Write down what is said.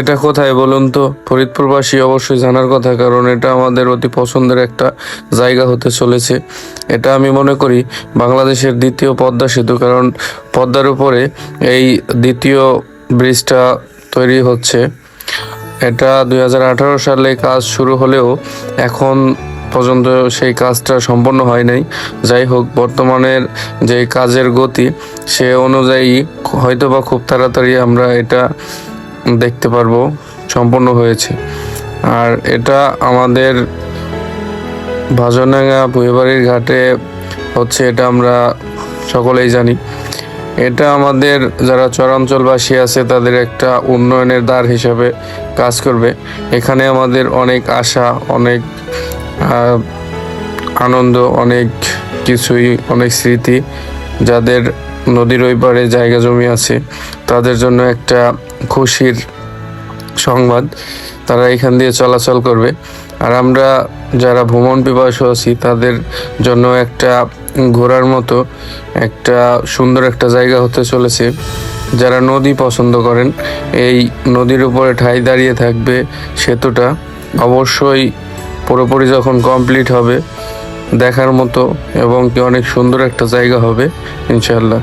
এটা কোথায় বলুন তো? ফরিদপুরবাসী অবশ্যই জানার কথা, কারণ এটা আমাদের অতি পছন্দের একটা জায়গা হতে চলেছে। এটা আমি মনে করি বাংলাদেশের দ্বিতীয় পদ্মা সেতু, কারণ পদ্মার উপরে এই দ্বিতীয় ব্রিজটা তৈরি হচ্ছে। এটা দু হাজার আঠারো সালে কাজ শুরু হলেও এখন পর্যন্ত সেই কাজটা সম্পন্ন হয় নাই। যাই হোক, বর্তমানের যে কাজের গতি, সে অনুযায়ী হয়তোবা খুব তাড়াতাড়ি আমরা এটা দেখতে পারব সম্পন্ন হয়েছে। আর এটা আমাদের ভাজনাঙ্গা ভুঁইবাড়ির ঘাটে হচ্ছে, এটা আমরা সকলেই জানি। এটা আমাদের যারা চরাঞ্চলবাসী আছে, তাদের একটা উন্নয়নের দ্বার হিসাবে কাজ করবে। এখানে আমাদের অনেক আশা, অনেক আনন্দ, অনেক কিছুই, অনেক স্মৃতি, যাদের নদীর ওই পারে জায়গা জমি আছে, তাদের জন্য একটা খুশির সংবাদ, তারা এখান দিয়ে চলাচল করবে। আর আমরা যারা ভ্রমণ পিপাসু আছি, তাদের জন্য একটা ঘোরার মতো একটা সুন্দর একটা জায়গা হতে চলেছে। যারা নদী পছন্দ করেন, এই নদীর উপরে ঠাই দাঁড়িয়ে থাকবে সেতুটা। অবশ্যই পুরোপুরি যখন কমপ্লিট হবে, দেখার মতো এবং কি অনেক সুন্দর একটা জায়গা হবে ইনশাল্লাহ